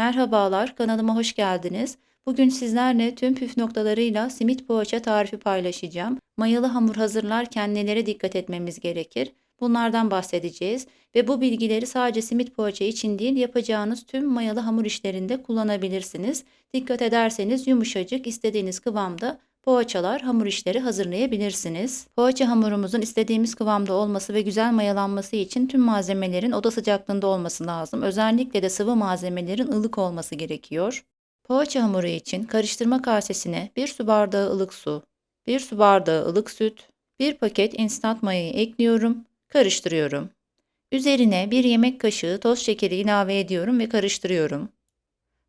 Merhabalar, kanalıma hoş geldiniz. Bugün sizlerle tüm püf noktalarıyla simit poğaça tarifi paylaşacağım. Mayalı hamur hazırlarken nelere dikkat etmemiz gerekir? Bunlardan bahsedeceğiz ve bu bilgileri sadece simit poğaça için değil yapacağınız tüm mayalı hamur işlerinde kullanabilirsiniz. Dikkat ederseniz yumuşacık istediğiniz kıvamda poğaçalar, hamur işleri hazırlayabilirsiniz. Poğaça hamurumuzun istediğimiz kıvamda olması ve güzel mayalanması için tüm malzemelerin oda sıcaklığında olması lazım. Özellikle de sıvı malzemelerin ılık olması gerekiyor. Poğaça hamuru için karıştırma kasesine 1 su bardağı ılık su, 1 su bardağı ılık süt, 1 paket instant mayayı ekliyorum, karıştırıyorum. Üzerine 1 yemek kaşığı toz şekeri ilave ediyorum ve karıştırıyorum.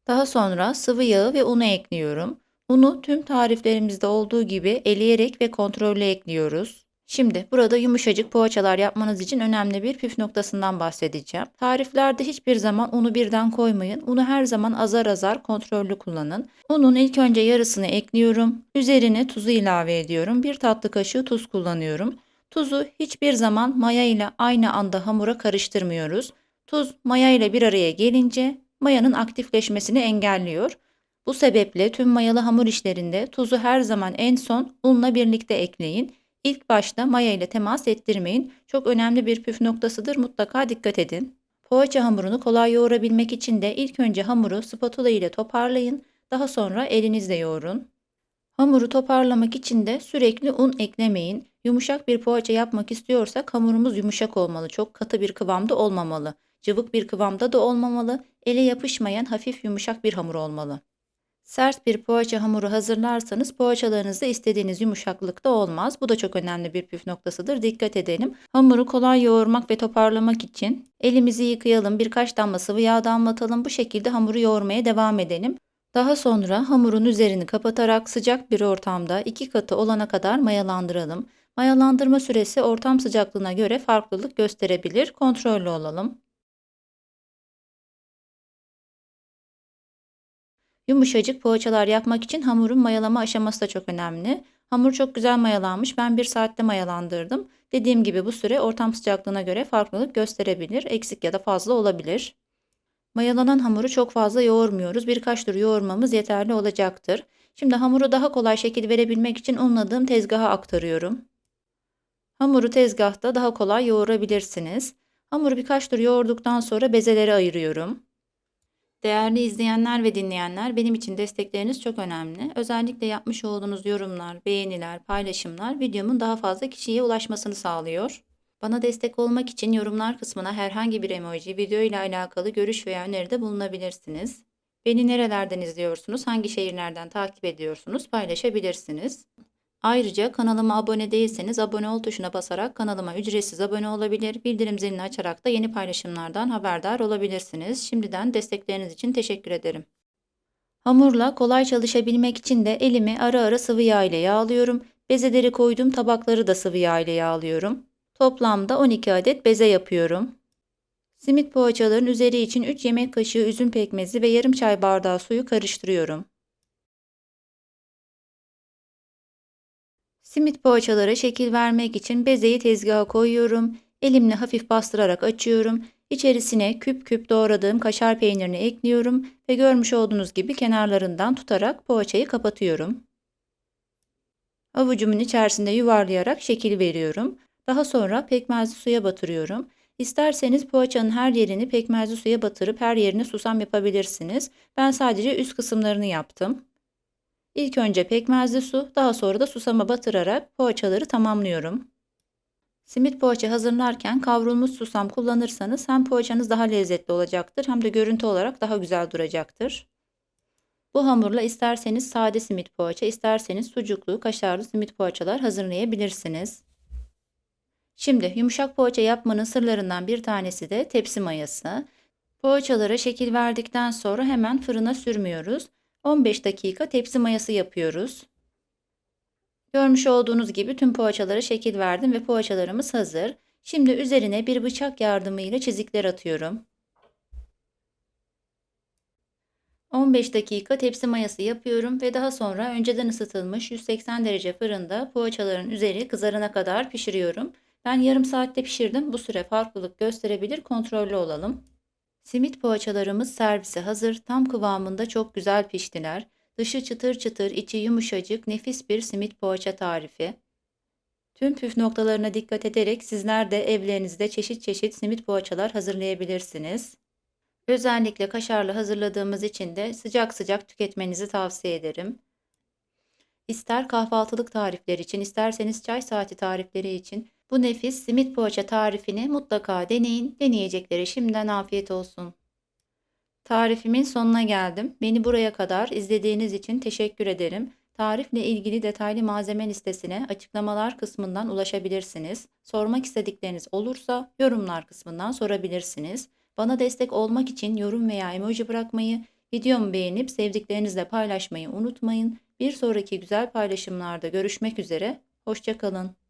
Daha sonra sıvı yağı ve unu ekliyorum. Unu tüm tariflerimizde olduğu gibi eleyerek ve kontrollü ekliyoruz. Şimdi burada yumuşacık poğaçalar yapmanız için önemli bir püf noktasından bahsedeceğim. Tariflerde hiçbir zaman unu birden koymayın. Unu her zaman azar azar kontrollü kullanın. Unun ilk önce yarısını ekliyorum. Üzerine tuzu ilave ediyorum. Bir tatlı kaşığı tuz kullanıyorum. Tuzu hiçbir zaman maya ile aynı anda hamura karıştırmıyoruz. Tuz maya ile bir araya gelince mayanın aktifleşmesini engelliyor. Bu sebeple tüm mayalı hamur işlerinde tuzu her zaman en son unla birlikte ekleyin. İlk başta maya ile temas ettirmeyin. Çok önemli bir püf noktasıdır. Mutlaka dikkat edin. Poğaça hamurunu kolay yoğurabilmek için de ilk önce hamuru spatula ile toparlayın. Daha sonra elinizle yoğurun. Hamuru toparlamak için de sürekli un eklemeyin. Yumuşak bir poğaça yapmak istiyorsak hamurumuz yumuşak olmalı. Çok katı bir kıvamda olmamalı. Cıvık bir kıvamda da olmamalı. Ele yapışmayan hafif yumuşak bir hamur olmalı. Sert bir poğaça hamuru hazırlarsanız poğaçalarınız istediğiniz yumuşaklıkta olmaz. Bu da çok önemli bir püf noktasıdır. Dikkat edelim. Hamuru kolay yoğurmak ve toparlamak için elimizi yıkayalım. Birkaç damla sıvı yağ damlatalım. Bu şekilde hamuru yoğurmaya devam edelim. Daha sonra hamurun üzerini kapatarak sıcak bir ortamda iki katı olana kadar mayalandıralım. Mayalandırma süresi ortam sıcaklığına göre farklılık gösterebilir. Kontrollü olalım. Yumuşacık poğaçalar yapmak için hamurun mayalama aşaması da çok önemli. Hamur çok güzel mayalanmış. Ben bir saatte mayalandırdım. Dediğim gibi bu süre ortam sıcaklığına göre farklılık gösterebilir. Eksik ya da fazla olabilir. Mayalanan hamuru çok fazla yoğurmuyoruz. Birkaç tur yoğurmamız yeterli olacaktır. Şimdi hamuru daha kolay şekil verebilmek için unladığım tezgaha aktarıyorum. Hamuru tezgahta daha kolay yoğurabilirsiniz. Hamuru birkaç tur yoğurduktan sonra bezelere ayırıyorum. Değerli izleyenler ve dinleyenler, benim için destekleriniz çok önemli. Özellikle yapmış olduğunuz yorumlar, beğeniler, paylaşımlar videomun daha fazla kişiye ulaşmasını sağlıyor. Bana destek olmak için yorumlar kısmına herhangi bir emoji, video ile alakalı görüş veya öneride bulunabilirsiniz. Beni nerelerden izliyorsunuz, hangi şehirlerden takip ediyorsunuz paylaşabilirsiniz. Ayrıca kanalıma abone değilseniz abone ol tuşuna basarak kanalıma ücretsiz abone olabilir, bildirim zilini açarak da yeni paylaşımlardan haberdar olabilirsiniz. Şimdiden destekleriniz için teşekkür ederim. Hamurla kolay çalışabilmek için de elimi ara ara sıvı yağ ile yağlıyorum. Bezeleri koyduğum tabakları da sıvı yağ ile yağlıyorum. Toplamda 12 adet beze yapıyorum. Simit poğaçaların üzeri için 3 yemek kaşığı üzüm pekmezi ve yarım çay bardağı suyu karıştırıyorum. Simit poğaçalara şekil vermek için bezeyi tezgaha koyuyorum. Elimle hafif bastırarak açıyorum. İçerisine küp küp doğradığım kaşar peynirini ekliyorum ve görmüş olduğunuz gibi kenarlarından tutarak poğaçayı kapatıyorum. Avucumun içerisinde yuvarlayarak şekil veriyorum. Daha sonra pekmezli suya batırıyorum. İsterseniz poğaçanın her yerini pekmezli suya batırıp her yerine susam yapabilirsiniz. Ben sadece üst kısımlarını yaptım. İlk önce pekmezli su, daha sonra da susama batırarak poğaçaları tamamlıyorum. Simit poğaça hazırlarken kavrulmuş susam kullanırsanız hem poğaçanız daha lezzetli olacaktır hem de görüntü olarak daha güzel duracaktır. Bu hamurla isterseniz sade simit poğaça, isterseniz sucuklu, kaşarlı simit poğaçalar hazırlayabilirsiniz. Şimdi yumuşak poğaça yapmanın sırlarından bir tanesi de tepsi mayası. Poğaçalara şekil verdikten sonra hemen fırına sürmüyoruz. 15 dakika tepsi mayası yapıyoruz. Görmüş olduğunuz gibi tüm poğaçalara şekil verdim ve poğaçalarımız hazır. Şimdi üzerine bir bıçak yardımıyla çizikler atıyorum. 15 dakika tepsi mayası yapıyorum ve daha sonra önceden ısıtılmış 180 derece fırında poğaçaların üzeri kızarana kadar pişiriyorum. Ben yarım saatte pişirdim. Bu süre farklılık gösterebilir. Kontrollü olalım. Simit poğaçalarımız servise hazır. Tam kıvamında çok güzel piştiler. Dışı çıtır çıtır, içi yumuşacık, nefis bir simit poğaça tarifi. Tüm püf noktalarına dikkat ederek sizler de evlerinizde çeşit çeşit simit poğaçalar hazırlayabilirsiniz. Özellikle kaşarlı hazırladığımız için de sıcak sıcak tüketmenizi tavsiye ederim. İster kahvaltılık tarifler için, isterseniz çay saati tarifleri için bu nefis simit poğaça tarifini mutlaka deneyin. Deneyeceklere şimdiden afiyet olsun. Tarifimin sonuna geldim. Beni buraya kadar izlediğiniz için teşekkür ederim. Tarifle ilgili detaylı malzeme listesine açıklamalar kısmından ulaşabilirsiniz. Sormak istedikleriniz olursa yorumlar kısmından sorabilirsiniz. Bana destek olmak için yorum veya emoji bırakmayı, videomu beğenip sevdiklerinizle paylaşmayı unutmayın. Bir sonraki güzel paylaşımlarda görüşmek üzere. Hoşçakalın.